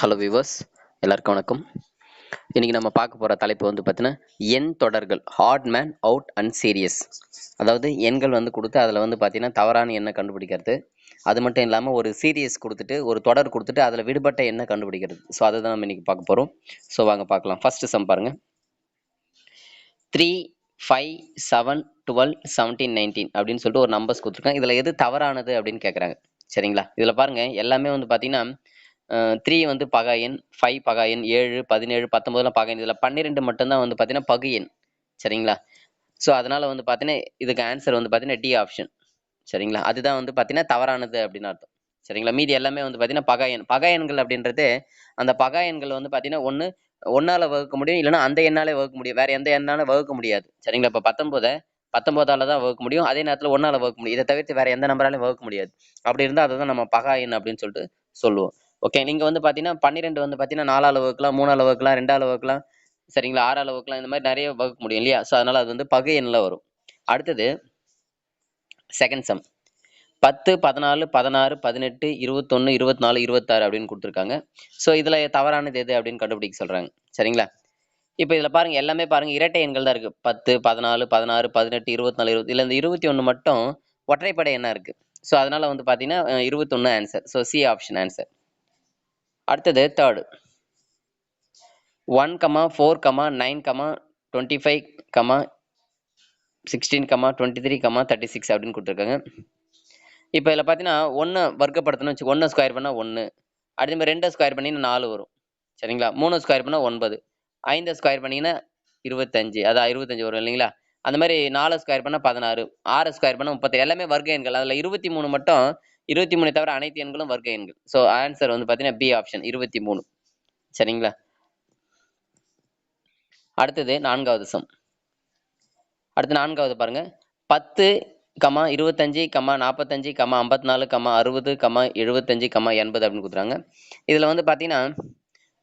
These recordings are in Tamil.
ஹலோ வியூவர்ஸ் எல்லாருக்கும் வணக்கம். இன்றைக்கி நம்ம பார்க்க போகிற தலைப்பு வந்து பார்த்தீங்கன்னா எண் தொடர்கள் odd man out and series அதாவது எண்கள் வந்து கொடுத்து அதில் வந்து பார்த்தீங்கன்னா தவறான எண்ணை கண்டுபிடிக்கிறது. அது மட்டும் இல்லாமல் ஒரு சீரியஸ் கொடுத்துட்டு ஒரு தொடர் கொடுத்துட்டு அதில் விடுபட்ட எண்ணை கண்டுபிடிக்கிறது. ஸோ அதை தான் நம்ம இன்றைக்கி பார்க்க போகிறோம் ஸோ வாங்க பார்க்கலாம். ஃபஸ்ட்டு சம் பாருங்கள் three five seven twelve seventeen nineteen அப்படின்னு சொல்லிட்டு ஒரு நம்பர்ஸ் கொடுத்துருக்காங்க. இதில் எது தவறானது அப்படின்னு கேட்குறாங்க சரிங்களா? இதில் பாருங்க எல்லாமே வந்து பார்த்தீங்கன்னா த்ரீ வந்து பகா எண் ஃபைவ் பகா எண் ஏழு பதினேழு பத்தொம்போதுலாம் பகா எண். இதில் பன்னிரெண்டு மட்டும்தான் வந்து பார்த்தீங்கன்னா பகு எண். சரிங்களா? ஸோ அதனால் வந்து பார்த்தீங்கன்னா இதுக்கு ஆன்சர் வந்து பார்த்தீங்கன்னா டி ஆப்ஷன் சரிங்களா? அதுதான் வந்து பார்த்தீங்கன்னா தவறானது அப்படின்னு அர்த்தம். சரிங்களா? மீதி எல்லாமே வந்து பார்த்தீங்கன்னா பகா எண். பகா எண்கள் அப்படின்றது அந்த பகா எண்கள் வந்து பார்த்தீங்கன்னா ஒன்று ஒன்றால் வகுக்க முடியும் இல்லைன்னா அந்த எண்ணாலே வகுக்க முடியும். வேறு எந்த எண்ணாலும் வகுக்க முடியாது. சரிங்களா? இப்போ பத்தொம்போதை பத்தொம்போதால தான் வகுக்க முடியும். அதே நேரத்தில் ஒன்றால் வகுக்க முடியும். இதை தவிர்த்து வேறு எந்த நம்பராலையும் வகுக்க முடியாது. அப்படி இருந்தால் அதை தான் நம்ம பகா எண் அப்படின்னு சொல்லிட்டு சொல்லுவோம். ஓகே நீங்கள் வந்து பார்த்தீங்கன்னா பன்னிரெண்டு வந்து பார்த்தீங்கன்னா நாலால் வகுக்கலாம் மூணால் வகுக்கலாம் ரெண்டால் வகுக்கலாம் சரிங்களா? ஆறால் வகுக்கலாம் இந்த மாதிரி நிறைய வகுக்க முடியும் இல்லையா? ஸோ அதனால் அது வந்து பகு எண்ணில் வரும். அடுத்தது செகண்ட் சம் பத்து பதினாலு பதினாறு பதினெட்டு இருபத்தொன்று இருபத்தி நாலு இருபத்தாறு அப்படின்னு கொடுத்துருக்காங்க. ஸோ இதில் தவறானது எது அப்படின்னு கண்டுபிடிக்க சொல்கிறாங்க சரிங்களா? இப்போ இதில் பாருங்கள் எல்லாமே பாருங்கள் இரட்டை எண்கள் தான் இருக்குது பத்து பதினாலு பதினாறு பதினெட்டு இருபத்தி நாலு இருபது இல்லை இந்த இருபத்தி ஒன்று மட்டும் ஒற்றைப்படை எண்ணா இருக்குது ஸோ அதனால் வந்து பார்த்தீங்கன்னா இருபத்தொன்று answer so C option answer அடுத்தது third one comma four comma nine comma twenty five comma sixteen comma twenty three comma thirty six அப்படின்னு கொடுத்துருக்காங்க. இப்போ இதில் பார்த்தீங்கன்னா ஒன்று வர்க்கப்படுத்தணும் வச்சு ஒன்று ஸ்கொயர் பண்ணால் ஒன்று அதே மாதிரி ரெண்டை ஸ்கொயர் பண்ணி நாலு வரும். சரிங்களா? மூணு ஸ்கொயர் பண்ணால் ஒன்பது. ஐந்து ஸ்கொயர் பண்ணிங்கன்னா இருபத்தஞ்சு. அதான் இருபத்தஞ்சு வரும் இல்லைங்களா? அந்த மாதிரி நாலு ஸ்கொயர் பண்ணால் பதினாறு ஆறு ஸ்கொயர் பண்ணால் முப்பத்தி எல்லாமே வர்க்க எண்கள். அதில் இருபத்தி மூணு மட்டும் இருபத்தி மூணு தவிர அனைத்து எண்களும் வர்க்க எண்கள். ஸோ ஆன்சர் வந்து பார்த்தீங்கன்னா பி ஆப்ஷன் இருபத்தி மூணு சரிங்களா? அடுத்தது நான்காவது சம் அடுத்து நான்காவது பாருங்க. பத்து கமா இருபத்தஞ்சி கமா நாற்பத்தஞ்சு கமா ஐம்பத்தி நாலு கமா அறுபது கமா எழுபத்தஞ்சு கமா எண்பது அப்படின்னு கொடுத்துறாங்க இதில் வந்து பார்த்தீங்கன்னா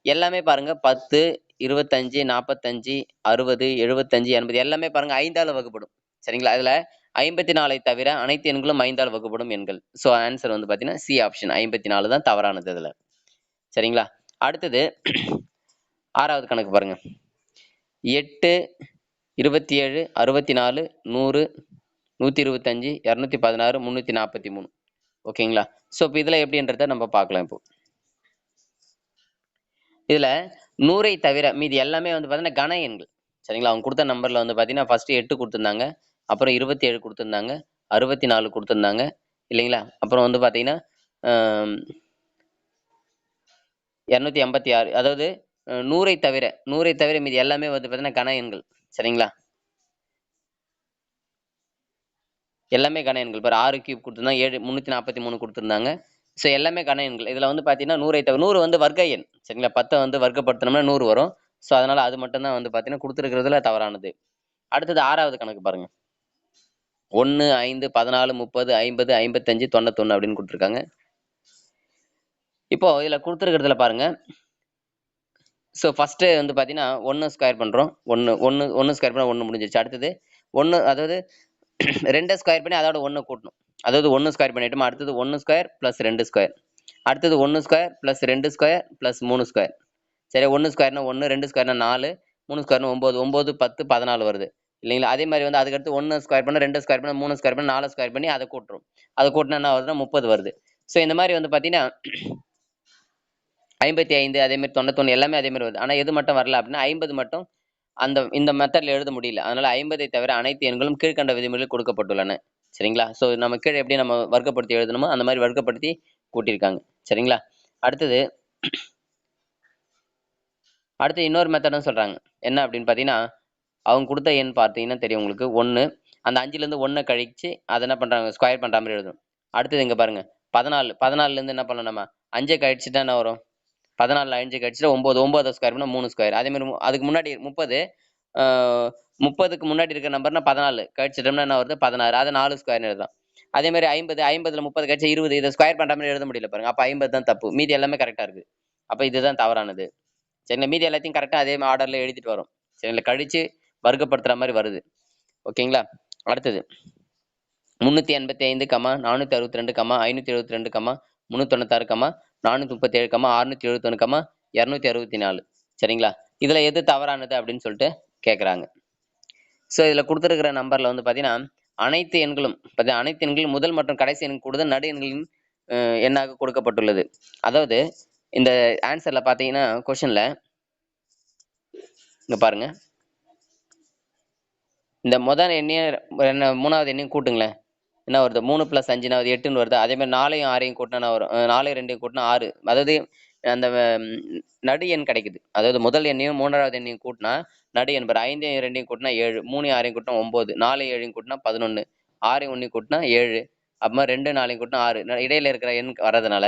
எல்லாமே பாருங்க. பத்து இருபத்தஞ்சு நாற்பத்தஞ்சு அறுபது எழுபத்தஞ்சு எண்பது எல்லாமே பாருங்க ஐந்தால் வகுப்படும். சரிங்களா? அதில் ஐம்பத்தி நாலை தவிர அனைத்து எண்களும் ஐந்தால் வகுப்படும் எண்கள். ஸோ ஆன்சர் வந்து பார்த்தீங்கன்னா சி ஆப்ஷன் ஐம்பத்தி நாலு தான் தவறானது இதில் சரிங்களா? அடுத்தது ஆறாவது கணக்கு பாருங்க. எட்டு இருபத்தி ஏழு அறுபத்தி நாலு நூறு நூற்றி இருபத்தஞ்சி இரநூத்தி பதினாறு முந்நூற்றி நாற்பத்தி மூணு ஓகேங்களா? ஸோ இப்போ இதில் எப்படின்றத நம்ம பார்க்கலாம் இப்போ. இதில் நூறை தவிர மீதி எல்லாமே வந்து பார்த்தீங்கன்னா கன எண்கள். சரிங்களா? அவங்க கொடுத்த நம்பரில் வந்து பார்த்தீங்கன்னா ஃபஸ்ட்டு எட்டு கொடுத்துருந்தாங்க. அப்புறம் இருபத்தி ஏழு கொடுத்துருந்தாங்க. அறுபத்தி நாலு கொடுத்துருந்தாங்க. இல்லைங்களா? அப்புறம் வந்து பார்த்தீங்கன்னா இரநூத்தி எண்பத்தி ஆறு. அதாவது நூறை தவிர நூறை தவிர மீதி எல்லாமே வந்து பார்த்தீங்கன்னா கன எண்கள். சரிங்களா? எல்லாமே கன எண்கள். பாரு ஆறு கியூப் கொடுத்துருந்தாங்க ஏழு முந்நூற்றி நாற்பத்தி மூணு கொடுத்துருந்தாங்க. ஸோ எல்லாமே கணையன்கள் எண்கள் இதில் வந்து பார்த்தீங்கன்னா நூறை தவிர நூறு வந்து வர்க்க எண். சரிங்களா? பத்தை வந்து வர்க்கப்படுத்தினோம்னா நூறு வரும். ஸோ அதனால் அது மட்டும்தான் வந்து பார்த்தீங்கன்னா கொடுத்துருக்கிறதுல தவறானது. அடுத்தது ஆறாவது கணக்கு பாருங்க. ஒன்று ஐந்து பதினாலு முப்பது ஐம்பது ஐம்பத்தஞ்சு தொண்ணூத்தொன்று அப்படின்னு கொடுத்துருக்காங்க. இப்போ இதில் கொடுத்துருக்கிறதுல பாருங்க. ஸோ ஃபஸ்ட்டு வந்து பார்த்தீங்கன்னா ஒன்று ஸ்கொயர் பண்ணுறோம் ஒன்று ஒன்று ஒன்று ஸ்கொயர் பண்ணால் ஒன்று முடிஞ்சிருச்சு. அடுத்தது ஒன்று அதாவது ரெண்டு ஸ்கொயர் பண்ணி அதோட ஒன்று கூட்டணும். அதாவது ஒன்று ஸ்கொயர் பண்ணிட்டோமா? அடுத்தது ஒன்று ஸ்கொயர் ப்ளஸ் ரெண்டு ஸ்கொயர் அடுத்தது ஒன்று ஸ்கொயர் ப்ளஸ் ரெண்டு ஸ்கொயர் ப்ளஸ் மூணு ஸ்கொயர் சரி ஒன்று ஸ்கொயர்னா ஒன்று ரெண்டு ஸ்கொயர்னா நாலு மூணு ஸ்கொயர்னு ஒம்பது ஒம்பது பத்து பதினாலு வருது. இல்லைங்களா? அதே மாதிரி வந்து அதுக்கடுத்து ஒன்று ஸ்கொயர் பண்ண ரெண்டு ஸ்கொயர் பண்ண மூணு ஸ்கொயர் பண்ண நாலு ஸ்கொயர் பண்ணி அதை கூட்டுரும் அதை கூட்டினா என்ன வருதுன்னா முப்பது வருது. ஸோ இந்த மாதிரி வந்து பார்த்தீங்கன்னா ஐம்பத்தி ஐந்து அதேமாதிரி தொண்ணூத்தொன்று எல்லாமே அதே மாதிரி வருது. ஆனால் எது மட்டும் வரல அப்படின்னா ஐம்பது மட்டும் அந்த இந்த மெத்தடில் எழுத முடியல. அதனால ஐம்பதை தவிர அனைத்து எண்களும் கீழ்கண்ட விதிமுறைகள் கொடுக்கப்பட்டுள்ளன. சரிங்களா? ஸோ நம்ம கீழே எப்படி நம்ம வர்க்கப்படுத்தி எழுதணுமோ அந்த மாதிரி வர்க்கப்படுத்தி கூட்டியிருக்காங்க. சரிங்களா? அடுத்தது அடுத்து இன்னொரு மெத்தடும் சொல்கிறாங்க என்ன அப்படின்னு பார்த்தீங்கன்னா அவங்க கொடுத்த எண் பார்த்தீங்கன்னா தெரியும் உங்களுக்கு. ஒன்று அந்த அஞ்சுலேருந்து ஒன்றை கழிச்சு அதை என்ன பண்ணுறாங்க ஸ்கொயர் பண்ணுற மாதிரி எழுதணும். அடுத்தது இங்கே பாருங்கள் பதினாலு. பதினாலுலேருந்து என்ன பண்ணணும் நம்ம அஞ்சை கழிச்சுட்டா என்ன வரும்? பதினாலு அஞ்சு கழிச்சுட்டு ஒம்பது ஒம்பது ஸ்கொயர் பண்ணால் மூணு ஸ்கொயர் அதேமாதிரி அதுக்கு முன்னாடி முப்பது முப்பதுக்கு முன்னாடி இருக்கிற நம்பர்னா பதினாலு. கழிச்சிட்டோம்னா என்ன வருது? பதினாறு. அதை நாலு ஸ்கொயர்னு எழுதலாம் அதே மாதிரி ஐம்பது ஐம்பதில் முப்பது கழிச்சு இருபது. இதை ஸ்கொயர் பண்ணுற மாதிரி எழுத முடியல பாருங்க. அப்போ ஐம்பது தான் தப்பு. மீதி எல்லாமே கரெக்டாக இருக்குது அப்போ இதுதான் தவறானது. சரிங்களா? மீதி எல்லாத்தையும் கரெக்டாக அதே ஆர்டரில் எழுதிட்டு வரும். சரிங்களா? கழித்து வர்க்கப்படுத்துகிற மாதிரி வருது. ஓகேங்களா? அடுத்தது. முந்நூற்றி எண்பத்தி ஐந்து கமா நானூற்றி அறுபத்தி ரெண்டு கமா ஐநூற்றி எழுபத்தி ரெண்டு கமா முந்நூற்றொண்ணூத்தாறு கமா நானூற்றி முப்பத்தேழு கமா அறுநூற்றி எழுபத்தொன்று கமா இரநூத்தி அறுபத்தி நாலு சரிங்களா? இதில் எது தவறானது அப்படின்னு சொல்லிட்டு கேட்குறாங்க ஸோ இதில் கொடுத்துருக்கிற நம்பரில் வந்து பார்த்தீங்கன்னா அனைத்து எண்களும் பார்த்தீங்கன்னா அனைத்து எண்களும் முதல் மற்றும் கடைசி எண் கூடுதல் நடு எண்களின் எண்ணாக கொடுக்கப்பட்டுள்ளது. அதாவது இந்த ஆன்சரில் பார்த்தீங்கன்னா கொஷனில் இங்கே பாருங்க. இந்த முதல் எண்ணையும் என்ன மூணாவது எண்ணையும் கூட்டுங்களேன். என்ன வருது? மூணு ப்ளஸ் அஞ்சுனாவது எட்டுன்னு வருது. அதே மாதிரி நாலையும் ஆறையும் கூட்டினா வரும்? நாலையும் ரெண்டையும் கூட்டினா ஆறு. அதாவது அந்த நடு எண் கிடைக்குது. அதாவது முதல் எண்ணையும் மூன்றாவது எண்ணையும் கூட்டினா நடு எண். பாரு ஐந்தையும் ரெண்டையும் கூட்டினா ஏழு. மூணையும் ஆறையும் கூட்டினா ஒம்பது. நாலு ஏழையும் கூட்டினா பதினொன்று ஆறையும் ஒன்றையும் கூட்டினா ஏழு. அப்புறமா ரெண்டு நாலையும் கூட்டினா ஆறு. இடையில இருக்கிற எண் வர்றதுனால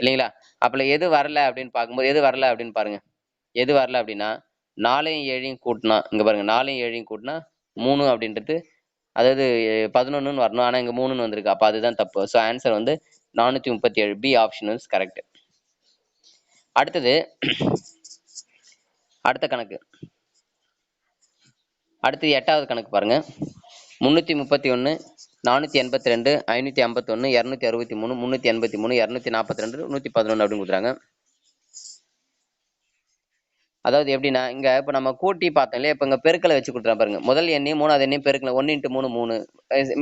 இல்லைங்களா? அப்பல எது வரல அப்படின்னு பார்க்கும்போது எது வரல அப்படின்னு பாருங்க. எது வரல அப்படின்னா நாலையும் ஏழையும் கூட்டினா இங்க பாருங்க. நாலையும் ஏழையும் கூட்டினா மூணு அப்படின்றது அதாவது பதினொன்றுன்னு வரணும். ஆனால் இங்கே மூணுன்னு வந்திருக்கு. அப்போ அதுதான் தப்பு. ஸோ ஆன்சர் வந்து நானூற்றி முப்பத்தி ஏழு பி ஆப்ஷன் இஸ் கரெக்ட் அடுத்தது அடுத்த கணக்கு. அடுத்தது எட்டாவது கணக்கு பாருங்க. முந்நூற்றி முப்பத்தி ஒன்று நானூற்றி எண்பத்தி ரெண்டு ஐநூற்றி ஐம்பத்தொன்று இரநூத்தி அறுபத்தி மூணு முந்நூற்றி எண்பத்தி மூணு இரநூத்தி நாற்பத்தி ரெண்டு நூற்றி பதினொன்று அப்படின்னு கொடுக்குறாங்க அதாவது எப்படின்னா இங்கே இப்போ நம்ம கூட்டி பார்த்தோம் இல்லையா? இப்போ இங்கே பெருக்கலை வச்சு கொடுத்துறேன் பாருங்க. முதல் எண்ணையும் மூணாவது எண்ணையும் பெருக்கல. ஒன் இன்ட்டு மூணு மூணு.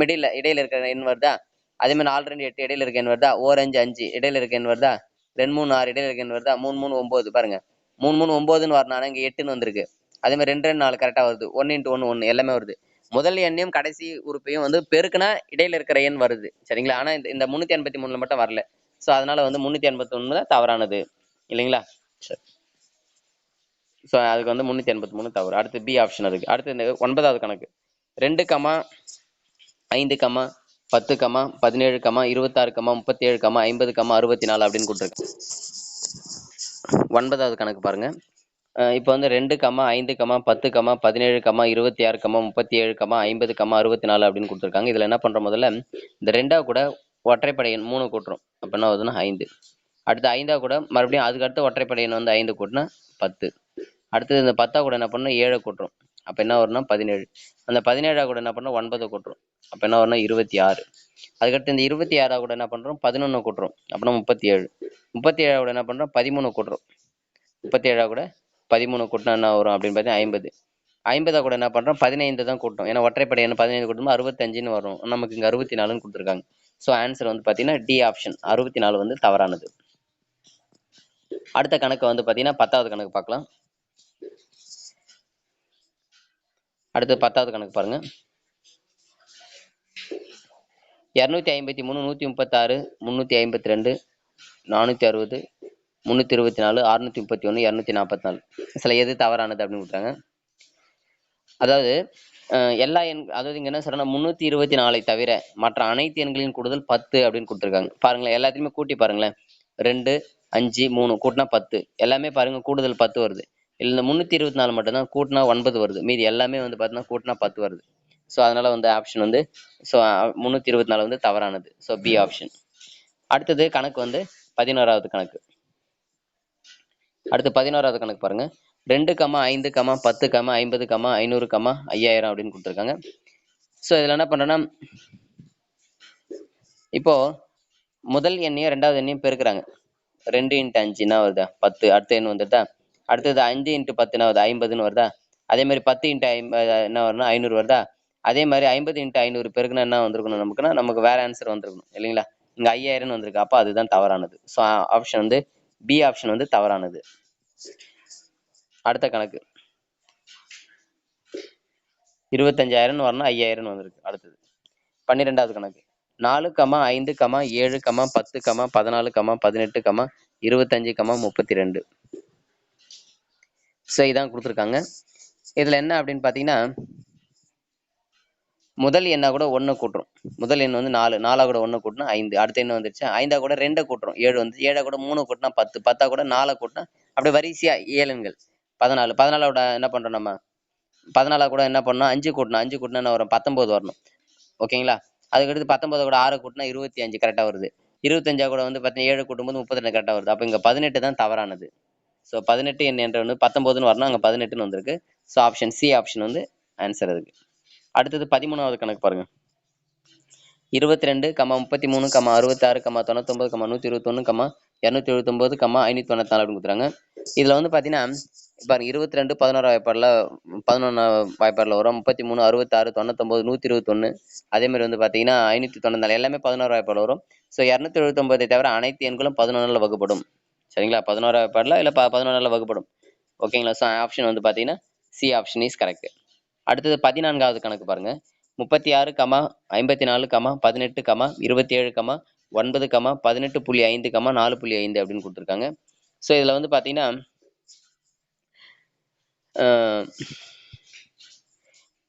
மிடில் இடையில இருக்கிற எண் வருதா? அதே மாதிரி நாலு ரெண்டு எட்டு இடையில இருக்க எண் வருதா? ஓர் அஞ்சு அஞ்சு இடையில இருக்க எண் வருதா? ரெண்டு மூணு ஆறு இடையில இருக்க எண் வருதா? மூணு மூணு ஒம்பது பாருங்க. மூணு மூணு ஒம்பதுன்னு வரனால இங்கே எட்டுன்னு வந்திருக்கு. அதே மாதிரி ரெண்டு ரெண்டு நாலு கரெக்டாக வருது. ஒன்னு இன்ட்டு ஒன்னு ஒன்னு எல்லாமே வருது. முதல் எண்ணையும் கடைசி உறுப்பையும் வந்து பெருக்குனா இடையில இருக்கிற எண் வருது. சரிங்களா? ஆனால் இந்த இந்த முந்நூற்றி எண்பத்தி மூணுல மட்டும் வரல. ஸோ அதனால வந்து முந்நூற்றி எண்பத்தி ஒன்று தான் தவறானது. இல்லைங்களா? சரி. ஸோ அதுக்கு வந்து முந்நூற்றி எண்பத்தி மூணு தவறு. அடுத்து பி ஆப்ஷன் இருக்கு அடுத்து இந்த ஒன்பதாவது கணக்கு. ரெண்டு கமா ஐந்து கமா பத்து கமா பதினேழு கமா இருபத்தாறு கமா முப்பத்தேழு கமா ஐம்பது கமா அறுபத்தி நாலு அப்படின்னு கொடுத்துருக்கு ஒன்பதாவது கணக்கு பாருங்க. இப்போ வந்து ரெண்டு கமா ஐந்து கமா பத்து கமா பதினேழு கமா இருபத்தி ஆறு கமா முப்பத்தி ஏழு கமா ஐம்பது கமா அறுபத்தி நாலு அப்படின்னு கொடுத்துருக்காங்க. இதில் என்ன பண்ணுறோம் முதல்ல? இந்த ரெண்டாவது கூட ஒற்றைப்படை எண் மூணு கூட்டுறோம். அப்போ என்ன வருதுன்னா ஐந்து. அடுத்து ஐந்தாவது கூட மறுபடியும் அதுக்கடுத்து ஒற்றைப்படை எண் வந்து ஐந்து கூட்டினா பத்து. அடுத்தது இந்த பத்தா கூட என்ன பண்ணணும் ஏழை கூட்டுறோம் அப்போ என்ன வரும்னா பதினேழு. அந்த பதினேழா கூட என்ன பண்ணோம்? ஒன்பதை கூட்டுறோம் அப்போ என்ன வரும்னா இருபத்தி ஆறு. அதுக்கடுத்து இந்த இருபத்தி ஆறா கூட என்ன பண்ணுறோம் பதினொன்று கூட்டுறோம் அப்படின்னா முப்பத்தி ஏழு. முப்பத்தி ஏழா கூட என்ன பண்ணுறோம் பதிமூணு கூட்டுறோம் முப்பத்தி ஏழா கூட பதிமூணு கூட்டினா என்ன வரும் அப்படின்னு பார்த்தீங்கன்னா ஐம்பது. ஐம்பதா கூட என்ன பண்ணுறோம் பதினைந்து தான் கூட்டம். ஏன்னா ஒற்றைப்படை என்ன பதினைந்து கூட்டம் அறுபத்தஞ்சுன்னு வரும். நமக்கு இங்கே அறுபத்தி நாலுன்னு கொடுத்துருக்காங்க. ஸோ ஆன்சர் வந்து பார்த்தீங்கன்னா டி ஆப்ஷன் அறுபத்தி நாலு வந்து தவறானது. அடுத்த கணக்கு வந்து பார்த்தீங்கன்னா பத்தாவது கணக்கு பார்க்கலாம். அடுத்து பத்தாவது கணக்கு பாருங்க. இரநூத்தி ஐம்பத்தி மூணு நூற்றி முப்பத்தாறு முந்நூற்றி ஐம்பத்தி ரெண்டு நானூற்றி அறுபது முந்நூற்றி இருபத்தி நாலு அறுநூற்றி முப்பத்தி ஒன்று இரநூத்தி நாற்பத்தி நாலு. சில எது தவறானது அப்படின்னு கொடுத்தாங்க அதாவது எல்லா எண் அதாவது இங்கே என்ன சொல்றேன்னா முந்நூற்றி இருபத்தி நாலை தவிர மற்ற அனைத்து எண்களின் கூடுதல் பத்து அப்படின்னு கொடுத்துருக்காங்க. பாருங்களேன் எல்லாத்தையுமே கூட்டி பாருங்களேன். ரெண்டு அஞ்சு மூணு கூட்டினா பத்து. எல்லாமே பாருங்க கூடுதல் பத்து வருது. இல்லை இந்த முந்நூற்றி இருபத்தி நாலு மட்டும்தான் கூட்டினா ஒன்பது வருது. மீதி எல்லாமே வந்து பார்த்தீங்கன்னா கூட்டினா பத்து வருது. ஸோ அதனால் வந்து ஆப்ஷன் வந்து ஸோ முந்நூற்றி இருபத்தி நாலு வந்து தவறானது. ஸோ பி ஆப்ஷன் அடுத்தது கணக்கு வந்து பதினோராவது கணக்கு. அடுத்து பதினோராவது கணக்கு பாருங்க. ரெண்டு கமா ஐந்து கமா பத்து கமா ஐம்பது கமா ஐநூறு கமா ஐயாயிரம் அப்படின்னு கொடுத்துருக்காங்க. ஸோ இதில் என்ன பண்ணுறேன்னா இப்போ முதல் எண்ணையும் ரெண்டாவது எண்ணையும் பெருக்கிறாங்க. ரெண்டு இன்ட்டு அஞ்சுன்னா வருதா? பத்து. அடுத்த எண் வந்துட்டா அடுத்தது அஞ்சு இன்ட்டு பத்துனா வருது? ஐம்பதுன்னு வருதா? அதே மாதிரி பத்து இன்ட்டு ஐம்பது என்ன வரும்னா ஐநூறு வருதா? அதே மாதிரி ஐம்பது இன்ட்டு ஐநூறு பெருக்குனா என்ன வந்திருக்கணும் நமக்குன்னா நமக்கு வேற ஆன்சர் வந்திருக்கணும் இல்லைங்களா? இங்க ஐயாயிரம்னு வந்திருக்கு. அப்போ அதுதான் தவறானது. ஸோ ஆப்ஷன் வந்து பி ஆப்ஷன் வந்து தவறானது. அடுத்த கணக்கு. இருபத்தஞ்சாயிரம்னு வரணும் ஐயாயிரம்னு வந்திருக்கு. அடுத்தது. பன்னிரெண்டாவது கணக்கு. நாலு கமா ஐந்து கமா ஏழு கமா பத்து கமா பதினாலு கமா பதினெட்டு கமா இருபத்தஞ்சு கமா முப்பத்தி ரெண்டு. ஸோ இதான் கொடுத்துருக்காங்க. இதில் என்ன அப்படின்னு பார்த்தீங்கன்னா முதல் எண்ணா கூட ஒன்று கூட்டுறோம் முதல் எண் வந்து நாலு நாலா கூட ஒன்று கூட்டினா ஐந்து அடுத்த எண்ணு வந்துருச்சு. ஐந்தா கூட ரெண்டை கூட்டுறோம் ஏழு வந்து ஏழா கூட மூணு கூட்டினா பத்து பத்தா கூட நாலை கூட்டினா அப்படியே வரிசையா ஏழுங்கள் பதினாலு பதினாலோட என்ன பண்ணுறோம் நம்ம? பதினாலா கூட என்ன பண்ணோம் அஞ்சு கூட்டணும் அஞ்சு கூட்டினா என்ன வரும்? பத்தொம்போது வரணும். ஓகேங்களா? அதுக்கடுத்து பத்தொன்பது கூட ஆறு கூட்டினா இருபத்தி அஞ்சு கரெக்டாக வருது. இருபத்தஞ்சா கூட வந்து பார்த்தீங்கன்னா ஏழு கூட்டும்போது முப்பத்தி ரெண்டு கரெக்டாக வருது. அப்போ இங்கே பதினெட்டு தான் தவறானது. ஸோ பதினெட்டு எண் என்ற வந்து பத்தொம்போதுன்னு வரணும் அங்கே பதினெட்டுன்னு வந்திருக்கு. ஸோ ஆப்ஷன் சி ஆப்ஷன் வந்து ஆன்சர் அதுக்கு. அடுத்தது பதிமூணாவது கணக்கு பாருங்க. இருபத்தி ரெண்டு கம்மா முப்பத்தி மூணு கம்மா அறுபத்தாறு கம்மா தொண்ணூத்தொம்பது கம்மா நூற்றி இருபத்தொன்று கம்மா இரநூத்தி எழுபத்தொம்பது கம்மா ஐநூற்றி தொண்ணூற்றி நாலு கொடுத்துறாங்க. இதில் வந்து பார்த்தீங்கன்னா பாருங்க இருபத்தி ரெண்டு பதினோரா வாய்ப்பாடில் பதினொன்னு வாய்ப்பாடில் வரும். முப்பத்தி மூணு அறுபத்தாறு தொண்ணூத்தொம்பது நூற்றி இருபத்தொன்று அதேமாதிரி வந்து பார்த்தீங்கன்னா ஐநூற்றி தொண்ணூத்தி நாலு எல்லாமே பதினோரு வாய்ப்பாடு வரும். ஸோ இரநூத்தி எழுபத்தொம்பதை தவிர அனைத்து எண்களும் பதினொன்றில் வகுப்படும். சரிங்களா? பதினோரா வாய்ப்பாடில் இல்லை ப பதினொன்றில் வகுப்படும். ஓகேங்களா? ஸோ ஆப்ஷன் வந்து பார்த்தீங்கன்னா சி ஆப்ஷன் இஸ் கரெக்ட் அடுத்தது பதினான்காவது கணக்கு பாருங்கள் முப்பத்தி ஆறு கமா ஐம்பத்தி நாலு கமா பதினெட்டு கமா இருபத்தி ஏழு கமா ஒன்பது கமா பதினெட்டு புள்ளி ஐந்து கமா நாலு புள்ளி ஐந்து அப்படின்னு கொடுத்துருக்காங்க. ஸோ இதில் வந்து பார்த்தீங்கன்னா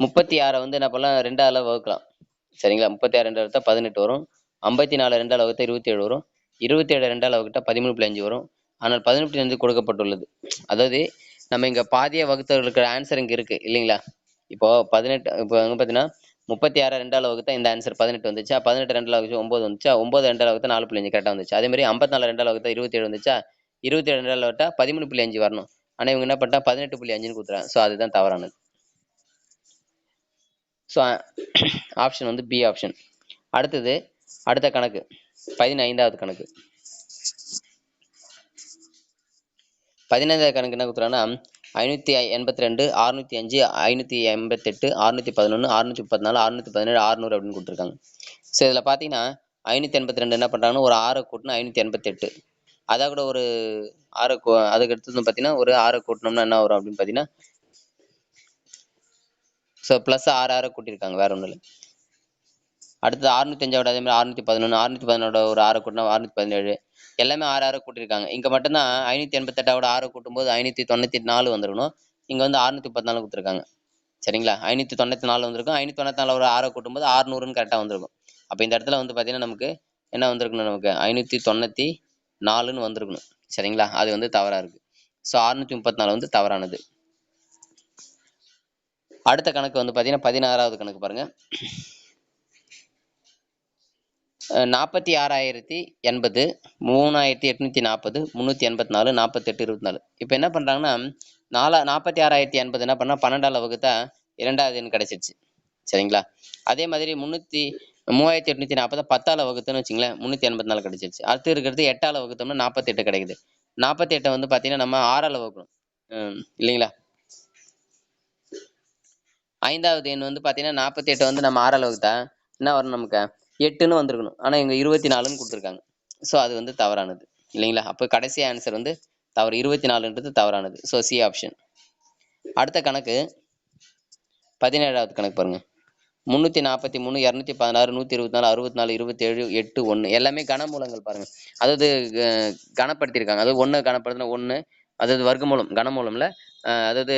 முப்பத்தி ஆறை வந்து என்ன பண்ணலாம்? ரெண்டால வகுக்கலாம். சரிங்களா? முப்பத்தி ஆறு ரெண்டு பதினெட்டு வரும். ஐம்பத்தி நாலு ரெண்டால் வகுத்தா இருபத்தி ஏழு வரும். இருபத்தி ஏழு ரெண்டால் வகுத்தா பதிமூணு புள்ளி அஞ்சு வரும். ஆனால் பதினெட்டு வந்து கொடுக்கப்பட்டுள்ளது. அதாவது நம்ம இங்கே பாதிய வகுத்தவர்களுக்கு ஆன்சர் இங்கே இருக்கு இல்லைங்களா? இப்போ பதினெட்டு இப்போ வந்து பார்த்தீங்கன்னா முப்பத்தி ஆறு ரெண்டாவது வகுத்தா இந்த ஆன்சர் பதினெட்டு வந்துச்சா? பதினெட்டு ரெண்டாவது வகுத்து ஒம்பது வந்துச்சா? ஒம்பது ரெண்டாவது வகுத்தா நாலு புள்ளி அஞ்சு கரெக்டாக வந்துச்சு? அதே மாதிரி ஐம்பத்தி நாலு ரெண்டாவது வகுத்தா இருபத்தி ஏழு வந்துச்சா? இருபத்தி ஏழு ரெண்டாவது வகுத்தா பதிமூணு புள்ளி அஞ்சு வரணும். ஆனால் இவங்க என்ன பண்ணிட்டா பதினெட்டு புள்ளி அஞ்சுன்னு கொடுத்துறாங்க ஸோ அதுதான் தவறானது. ஸோ ஆப்ஷன் வந்து பி ஆப்ஷன் அடுத்தது அடுத்த கணக்கு. பதினைந்தாவது கணக்கு. பதினைந்தாயிரம் கணக்கு என்ன கொடுத்துறாங்கன்னா ஐநூற்றி எண்பத்தி ரெண்டு அறுநூத்தி அஞ்சு ஐநூற்றி எண்பத்தெட்டு அறுநூற்றி பதினொன்று அறுநூற்றி முப்பத்தி நாலு பதினேழு அறுநூறு அப்படின்னு கொடுத்துருக்காங்க. ஸோ இதில் பார்த்தீங்கன்னா ஐநூற்றி எண்பத்தி ரெண்டு என்ன பண்ணுறாங்கன்னா ஒரு ஆறை கூட்டினா ஐநூற்றி எண்பத்தெட்டு. அதை கூட ஒரு ஆறை கோ அதுக்கு அடுத்தது பார்த்தீங்கன்னா ஒரு ஆறை கூட்டினோம்னா என்ன வரும் அப்படின்னு பார்த்தீங்கன்னா ஸோ ப்ளஸ் ஆறு ஆறை கூட்டியிருக்காங்க வேற ஒன்றும் இல்லை. அடுத்தது அறுநூத்தஞ்சோட அதே மாதிரி அறுநூத்தி பதினொன்று அறுநூத்தி பதினோட ஒரு ஆறு கூட்டினா அறுநூத்தி பதினேழு. எல்லாமே ஆறு ஆறு கூட்டியிருக்காங்க இங்கே மட்டும்தான் ஐநூற்றி எண்பத்தெட்டாவோட ஆறு கூட்டும்போது ஐநூற்றி தொண்ணூற்றி நாலு வந்துருக்கணும். இங்கே வந்து அறுநூத்தி நாலு கொடுத்துருக்காங்க. சரிங்களா? ஐநூற்றி தொண்ணூற்றி நாலு வந்திருக்கும். ஐநூற்றி தொண்ணூற்றி நாலு ஒரு ஆறை கூட்டும்போது ஆறுநூறுன்னு கரெக்டாக வந்திருக்கும். அப்போ இந்த இடத்துல வந்து பார்த்தீங்கன்னா நமக்கு என்ன வந்திருக்கணும் நமக்கு? ஐநூற்றி தொண்ணூற்றி நாலுன்னு வந்திருக்கணும். சரிங்களா? அது வந்து தவறாக இருக்குது ஸோ அறுநூற்றி முப்பத்தி நாலு வந்து தவறானது. அடுத்த கணக்கு வந்து பார்த்தீங்கன்னா பதினாறாவது கணக்கு பாருங்க. நாற்பத்தி ஆறாயிரத்தி எண்பது மூணாயிரத்தி எட்நூத்தி நாற்பது முந்நூற்றி எண்பத்தி நாலு நாற்பத்தெட்டு இருபத்தி நாலு. இப்போ என்ன பண்ணுறாங்கன்னா நாலா நாற்பத்தி ஆறாயிரத்தி எண்பது என்ன பண்ணால் பன்னெண்டாவது வகுத்தா இரண்டாவது எண் கிடைச்சிருச்சு. சரிங்களா? அதே மாதிரி முந்நூற்றி மூவாயிரத்தி எட்நூத்தி நாற்பது பத்தால வகுத்துன்னு வச்சுங்களேன் முந்நூற்றி எண்பத்தி நாலு கிடைச்சிருச்சு. அடுத்து இருக்கிறது எட்டால வகுத்தோம்னா நாற்பத்தெட்டு கிடைக்குது. நாற்பத்தி எட்டை வந்து பார்த்தீங்கன்னா நம்ம ஆறால வகுக்கணும். இல்லைங்களா? ஐந்தாவது எண் வந்து பார்த்தீங்கன்னா நாற்பத்தி எட்டை வந்து நம்ம ஆறால வகுத்தா என்ன வரும் நமக்கு? எட்டுன்னு வந்திருக்கணும். ஆனால் இங்கே இருபத்தி நாலுன்னு கொடுத்துருக்காங்க. ஸோ அது வந்து தவறானது. இல்லைங்களா? அப்போ கடைசி ஆன்சர் வந்து தவறு. இருபத்தி நாலுன்றது தவறானது. ஸோ சி ஆப்ஷன் அடுத்த கணக்கு. பதினேழாவது கணக்கு பாருங்க. முந்நூற்றி நாற்பத்தி மூணு இரநூத்தி பதினாறு நூற்றி இருபத்தி நாலு அறுபத்தி நாலு இருபத்தேழு எட்டு ஒன்று எல்லாமே கனமூலங்கள் பாருங்க. அதாவது அஹ், கனப்படுத்தியிருக்காங்க. அதாவது ஒன்று கனப்படுத்தினா ஒன்று அதாவது வர்க்கமூலம் கனமூலம்ல அதாவது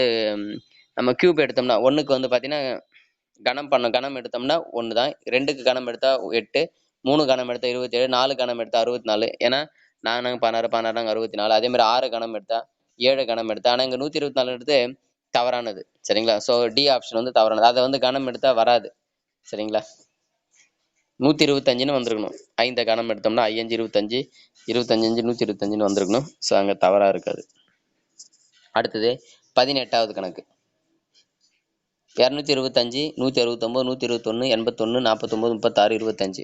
நம்ம கியூப் எடுத்தோம்னா ஒன்றுக்கு வந்து பார்த்தீங்கன்னா கணம் பண்ண கணம் எடுத்தோம்னா ஒன்று தான் ரெண்டுக்கு கணம் எடுத்தால் எட்டு மூணு கணம் எடுத்தால் இருபத்தேழு நாலு கணம் எடுத்தால் அறுபத்தி நாலு ஏன்னா நானும் பதினாறு பதினாறாங்க அறுபத்தி நாலு அதே மாதிரி ஆறு கணம் எடுத்தால் ஏழு கணம் எடுத்தால் ஆனால் இங்கே நூற்றி இருபத்தி நாலு எடுத்து தவறானது. சரிங்களா? ஸோ டி ஆப்ஷன் வந்து தவறானது. அதை வந்து கணம் எடுத்தால் வராது. சரிங்களா? நூற்றி இருபத்தஞ்சுன்னு வந்திருக்கணும். ஐந்த கணம் எடுத்தோம்னா ஐயஞ்சு இருபத்தஞ்சு இருபத்தஞ்சு நூற்றி இருபத்தஞ்சுன்னு வந்திருக்கணும். ஸோ அங்கே தவறாக இருக்காது. அடுத்தது பதினெட்டாவது கணக்கு. இரநூத்தி இருபத்தஞ்சு நூற்றி அறுபத்தொம்போது நூற்றி இருபத்தொன்று எண்பத்தொன்று நாற்பத்தொம்போது முப்பத்தாறு இருபத்தஞ்சு.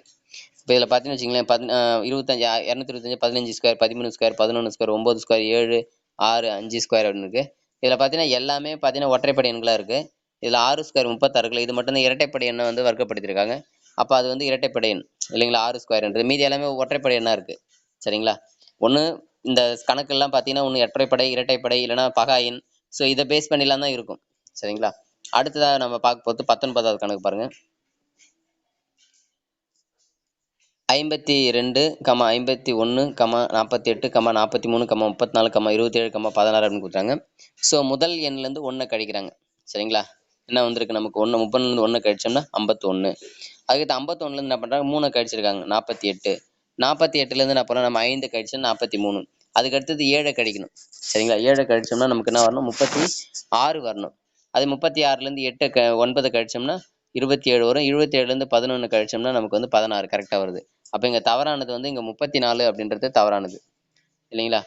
இப்போ இதில் பார்த்தீங்கன்னு வச்சுங்களேன் பத் இருபத்தஞ்சு இரநூத்தி இருபத்தஞ்சு பதினஞ்சு ஸ்கொயர் பதிமூணு ஸ்கொயர் பதினொன்று ஸ்கொயர் ஒம்பது ஸ்கொயர் ஏழு ஆறு அஞ்சு ஸ்கொயர் அப்படின்னு இருக்குது இதில் பார்த்தீங்கன்னா எல்லாமே பார்த்தீங்கன்னா ஒற்றைப்படை எண்களாக இருக்குது இதில் ஆறு ஸ்கொயர் முப்பத்தாறு இருக்குல்ல இது மட்டும்தான் இரட்டைப்படை எண்ணை வந்து வர்க்கப்படுத்திருக்காங்க அப்போ அது வந்து இரட்டைப்படை எண் இல்லைங்களா? ஆறு ஸ்கொயர்ன்றது மீதி எல்லாமே ஒற்றைப்படை எண்ணாக இருக்குது சரிங்களா? ஒன்று இந்த கணக்கெல்லாம் பார்த்தீங்கன்னா ஒன்று ஒற்றைப்படை இரட்டைப்படை இல்லைன்னா பகா எண். ஸோ இதை பேஸ் பண்ணிலாம் தான் இருக்கும். சரிங்களா? அடுத்ததாக நம்ம பார்க்க போகிறது பத்தொன்பதாவது கணக்கு பாருங்க. ஐம்பத்தி ரெண்டு கமா ஐம்பத்தி ஒன்று கமா நாற்பத்தி எட்டு கமா நாற்பத்தி மூணு கமா முப்பத்தி நாலு கமா இருபத்தேழு கமா பதினாறு அப்படின்னு கொடுத்தாங்க. ஸோ முதல் எண்லேருந்து ஒன்றை கழிக்கிறாங்க. சரிங்களா? என்ன வந்திருக்கு நமக்கு? ஒன்று முப்பதுலேருந்து ஒன்று கழிச்சோம்னா ஐம்பத்தி ஒன்று அதுக்கடுத்து ஐம்பத்தொன்னுலேருந்து என்ன பண்ணுறாங்க மூணை கழிச்சிருக்காங்க. நாற்பத்தி எட்டு. நாற்பத்தி எட்டுலேருந்து என்ன பண்ணோம் நம்ம ஐந்து கழிச்சோம் நாற்பத்தி மூணு. அதுக்கு அடுத்தது ஏழை கழிக்கணும். சரிங்களா? ஏழை கழிச்சோம்னா நமக்கு என்ன வரணும்? முப்பத்தி ஆறு வரணும். அது முப்பத்தி ஆறுலேருந்து எட்டு க ஒன்பது கழிச்சோம்னா இருபத்தி ஏழு வரும். இருபத்தி ஏழுலேருந்து பதினொன்று கழிச்சோம்னா நமக்கு வந்து பதினாறு கரெக்டாக வருது. அப்போ இங்கே தவறானது வந்து இங்கே முப்பத்தி நாலு அப்படின்றது தவறானது. இல்லைங்களா?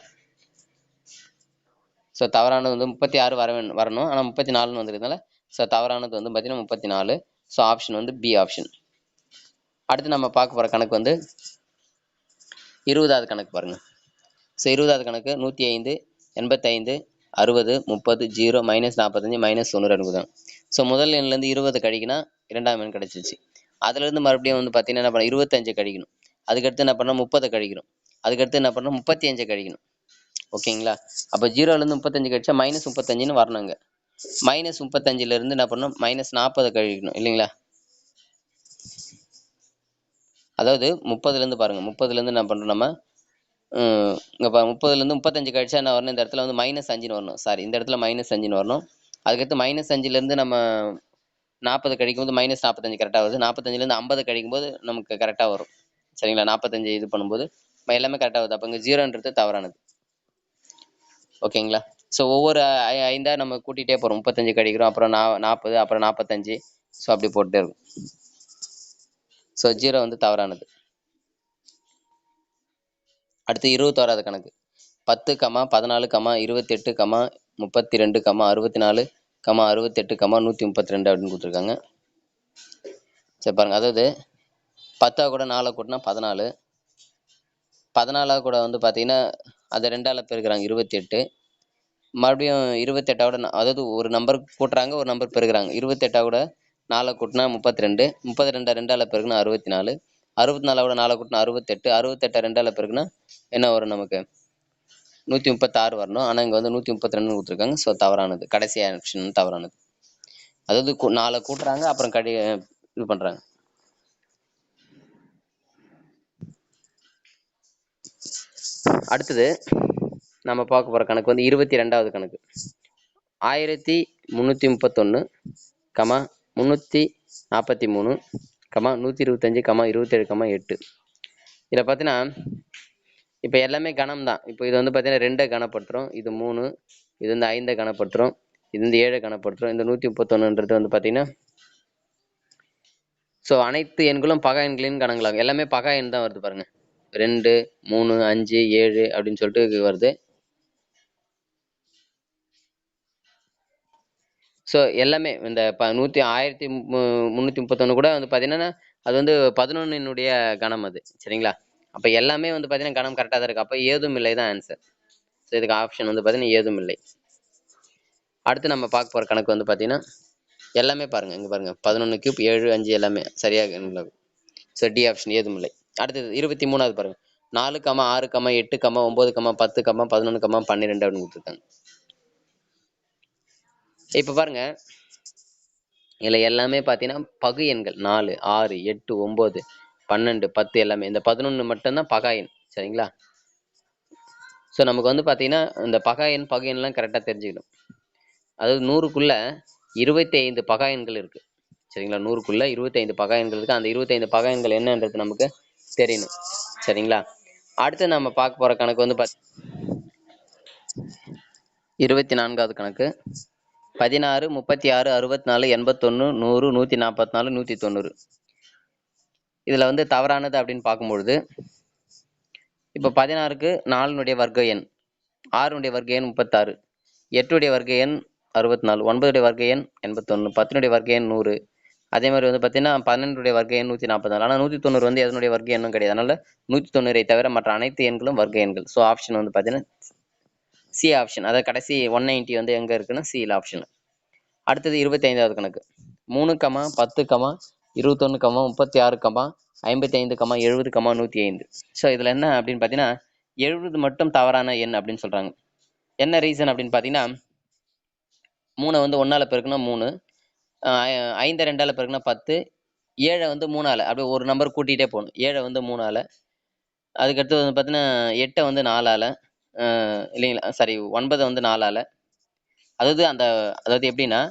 ஸோ தவறானது வந்து முப்பத்தி ஆறு வர வேணும் வரணும். ஆனால் முப்பத்தி நாலுன்னு வந்திருக்கனால ஸோ தவறானது வந்து பார்த்தீங்கன்னா முப்பத்தி நாலு ஸோ ஆப்ஷன் வந்து பி ஆப்ஷன் அடுத்து நம்ம பார்க்க போகிற கணக்கு வந்து இருபதாவது கணக்கு பாருங்கள் ஸோ இருபதாவது கணக்கு நூற்றி ஐந்து எண்பத்தைந்து அறுபது முப்பது ஜீரோ மைனஸ் நாற்பத்தஞ்சு மைனஸ் தொண்ணூறு அனுப்புதான் ஸோ முதல் எண்லேருந்து இருபது கழிக்கினா இரண்டாம் எண் கிடச்சிச்சு அதுலேருந்து மறுபடியும் வந்து பார்த்தீங்கன்னா என்ன பண்ண இருபத்தஞ்சு கழிக்கணும். அதுக்கடுத்து என்ன பண்ணால் முப்பதை கழிக்கணும். அதுக்கடுத்து என்ன பண்ணணும்? முப்பத்தி அஞ்சை கழிக்கணும். ஓகேங்களா? அப்போ ஜீரோலேருந்து முப்பத்தஞ்சு கழிச்சா மைனஸ் முப்பத்தஞ்சுன்னு வரணுங்க மைனஸ் முப்பத்தஞ்சுலேருந்து என்ன பண்ணணும்? மைனஸ் நாற்பதை கழிக்கணும். இல்லைங்களா? அதாவது முப்பதுலேருந்து பாருங்கள் முப்பதுலேருந்து என்ன பண்ணுறோம் நம்ம? இங்கே பா முப்பதுலேருந்து முப்பத்தஞ்சு கழிச்சா என்ன வரணும்? இந்த இடத்துல வந்து மைனஸ் அஞ்சுன்னு வரணும். சாரி இந்த இடத்துல மைனஸ் அஞ்சுன்னு வரணும். அதுக்கடுத்து மைனஸ் அஞ்சுலேருந்து நம்ம நாற்பது கழிக்கும்போது மைனஸ் நாற்பத்தஞ்சு கரெக்டாக வருது. நாற்பத்தஞ்சிலேருந்து ஐம்பது கழிக்கும்போது நமக்கு கரெக்டாக வரும். சரிங்களா? நாற்பத்தஞ்சு இது பண்ணும்போது எல்லாமே கரெக்டாக வருது. அப்போ இங்கே ஜீரோன்றது தவறானது. ஓகேங்களா? ஸோ ஒவ்வொரு ஐ ஐந்தாக நம்ம கூட்டிகிட்டே போகிறோம் முப்பத்தஞ்சு கழிக்கிறோம் அப்புறம் நா நாற்பது அப்புறம் நாற்பத்தஞ்சு ஸோ அப்படி போட்டுட்டே இருக்கும். ஸோ ஜீரோ வந்து தவறானது. அடுத்து இருபத்தோராது கணக்கு. பத்து கமா பதினாலு கமா இருபத்தெட்டு கமா முப்பத்தி ரெண்டு கமா அறுபத்தி நாலு கமா அறுபத்தெட்டு கமா நூற்றி முப்பத்தி ரெண்டு அப்படின்னு கொடுத்துருக்காங்க. சரி பாருங்க. அதாவது பத்தாக கூட நாலாக கூட்டினா பதினாலு. பதினாலா கூட வந்து பார்த்தீங்கன்னா அதை ரெண்டால் பெருக்குறாங்க இருபத்தி எட்டு மறுபடியும் இருபத்தெட்டாவோட அதாவது ஒரு நம்பர் கூட்டுறாங்க ஒரு நம்பர் பெருக்குறாங்க. இருபத்தெட்டாவோட நாலை கூட்டினா முப்பத்தி ரெண்டு முப்பத்தி ரெண்டா ரெண்டால் பெருக்குனா அறுபத்தி நாலு அறுபத்தி நாலாவோட நாலு கூட்டினா அறுபத்தெட்டு அறுபத்தெட்டை ரெண்டால் பிறகுனா என்ன வரும் நமக்கு? நூற்றி முப்பத்தாறு வரணும். ஆனால் இங்கே வந்து நூற்றி முப்பத்தி ரெண்டு கொடுத்துருக்காங்க. ஸோ தவறானது. கடைசி ஆப்ஷன் தவறானது. அதாவது நாலு கூட்டுறாங்க அப்புறம் கடி இது பண்ணுறாங்க அடுத்தது நம்ம பார்க்க போகிற கணக்கு வந்து இருபத்தி ரெண்டாவது கணக்கு. ஆயிரத்தி முந்நூற்றி முப்பத்தொன்று கமா முந்நூற்றி நாற்பத்தி மூணு கமா நூற்றி இருபத்தஞ்சு கமா இருபத்தேழு கமா எட்டு. இதில் பார்த்தீங்கன்னா இப்போ எல்லாமே கணம் தான் இப்போ இது வந்து பார்த்தீங்கன்னா ரெண்டை கணப்பட்டுரும் இது மூணு இது வந்து ஐந்தை கணப்பட்டுரும் இது வந்து ஏழை கணப்பட்டுரும் இந்த நூற்றி முப்பத்தொன்னுன்றது வந்து பார்த்தீங்கன்னா ஸோ அனைத்து எண்களும் பகா எண்களின் கணங்களாகும். எல்லாமே பகா எண் தான் வருது பாருங்க. ரெண்டு மூணு அஞ்சு ஏழு அப்படின்னு சொல்லிட்டு வருது. ஸோ எல்லாமே இந்த ப நூற்றி ஆயிரத்தி மு- முந்நூற்றி முப்பத்தொன்று கூட வந்து பார்த்தீங்கன்னா அது வந்து பதினொன்றினுடைய கணம் அது சரிங்களா? அப்போ எல்லாமே வந்து பார்த்தீங்கன்னா கணம் கரெக்டாக தான் இருக்குது அப்போ ஏதும் இல்லை தான் ஆன்சர் ஸோ இதுக்கு ஆப்ஷன் வந்து பார்த்தீங்கன்னா ஏதும் இல்லை. அடுத்து நம்ம பார்க்க போகிற கணக்கு வந்து பார்த்தீங்கன்னா எல்லாமே பாருங்கள் இங்கே பாருங்கள் பதினொன்று கியூப் ஏழு அஞ்சு எல்லாமே சரியாக ஸோ டி ஆப்ஷன் ஏதும் இல்லை. அடுத்தது இருபத்தி மூணாவது பாருங்கள் நாலு கமா ஆறு கமா எட்டு கமா ஒம்பது கமா பத்து கமா பதினொன்று கமா பன்னிரெண்டு அப்படின்னு கொடுத்துருக்காங்க. இப்போ பாருங்க. இதில் எல்லாமே பார்த்தீங்கன்னா பகு எண்கள். நாலு ஆறு எட்டு ஒம்பது பன்னெண்டு பத்து எல்லாமே. இந்த பதினொன்று மட்டும்தான் பகா எண். சரிங்களா? ஸோ நமக்கு வந்து பார்த்தீங்கன்னா இந்த பகா எண் பகு எண்லாம் கரெக்டாக தெரிஞ்சுக்கணும். அதாவது நூறுக்குள்ள இருபத்தி ஐந்து பகா எண்கள் இருக்கு. சரிங்களா? நூறுக்குள்ள இருபத்தைந்து பகா எண்கள் இருக்கு. அந்த இருபத்தைந்து பகா எண்கள் என்னன்றது நமக்கு தெரியணும். சரிங்களா? அடுத்து நம்ம பார்க்க போற கணக்கு வந்து பாத் இருபத்தி நான்காவது கணக்கு. பதினாறு முப்பத்தி ஆறு அறுபத்தி நாலு எண்பத்தொன்று நூறு நூற்றி நாற்பத்தி நாலு நூற்றி தொண்ணூறு இதில் வந்து தவறானது அப்படின்னு பார்க்கும்பொழுது இப்போ பதினாறுக்கு நாலுனுடைய வர்க்க எண் ஆறுனுடைய வர்க்க எண் முப்பத்தாறு எட்டுடைய வர்க்க எண் அறுபத்தி நாலு ஒன்பதுடைய வர்க்க எண் எண்பத்தொன்று பத்தினுடைய வர்க்க எண் நூறு. அதே மாதிரி வந்து பார்த்தீங்கன்னா பன்னெண்டுடைய வர்க்க எண் நூற்றி நாற்பத்தி நாலு ஆனால் நூற்றி தொண்ணூறு வந்து எதனுடைய வர்க்க எண்ணும் கிடையாது. அதனால நூற்றி தொண்ணூறை தவிர மற்ற அனைத்து எண்களும் வர்க்க எண்கள். ஸோ ஆப்ஷன் வந்து பார்த்தீங்கன்னா சி ஆப்ஷன் அதாவது கடைசி ஒன் நைன்ட்டி வந்து எங்கே இருக்குன்னா சியில் ஆப்ஷன் அடுத்தது இருபத்தி ஐந்தாவது கணக்கு. மூணு கமா பத்து கமா இருபத்தொன்று கமா முப்பத்தி ஆறு கமா ஐம்பத்தி ஐந்து கமா எழுபது கமா நூற்றி ஐந்து. ஸோ இதில் என்ன அப்படின்னு பார்த்தீங்கன்னா எழுபது மட்டும் தவறான எண் அப்படின்னு சொல்கிறாங்க என்ன ரீசன் அப்படின்னு பார்த்தீங்கன்னா மூணை வந்து ஒன்றால் பெருக்குனா மூணு ஆஹ் ஐந்தை ரெண்டால் பெருக்குனா பத்து ஏழை வந்து மூணால். அப்படியே ஒரு நம்பர் கூட்டிகிட்டே போகணும். ஏழை வந்து மூணால். அதுக்கடுத்து வந்து பார்த்தீங்கன்னா எட்டை வந்து நாலால். இல்லைங்களா? சாரி ஒன்பதை வந்து நாலால். அதாவது அந்த அதாவது எப்படின்னா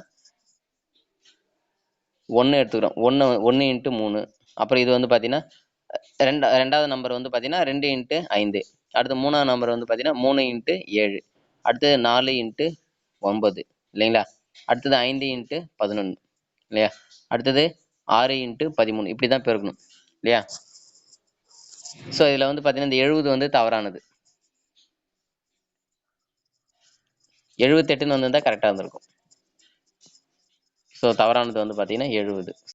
ஒன்று எடுத்துக்கிறோம். ஒன்று ஒன்று இன்ட்டு மூணு. அப்புறம் இது வந்து பார்த்தீங்கன்னா ரெண்டா ரெண்டாவது நம்பர் வந்து பார்த்தீங்கன்னா ரெண்டு இன்ட்டு ஐந்து. அடுத்து மூணாவது நம்பர் வந்து பார்த்தீங்கன்னா மூணு இன்ட்டு ஏழு. அடுத்தது நாலு இன்ட்டு ஒன்பது. இல்லைங்களா? அடுத்தது ஐந்து இன்ட்டு பதினொன்று இல்லையா? அடுத்தது ஆறு இன்ட்டு பதிமூணு. இப்படி தான் பெருக்கணும். இல்லையா? ஸோ இதில் வந்து பார்த்தீங்கன்னா இந்த எழுபது வந்து தவறானது. எழுபத்தெட்டுன்னு வந்திருந்தா கரெக்டாக இருந்திருக்கும். ஸோ தவறானது வந்து பார்த்தீங்கன்னா எழுபது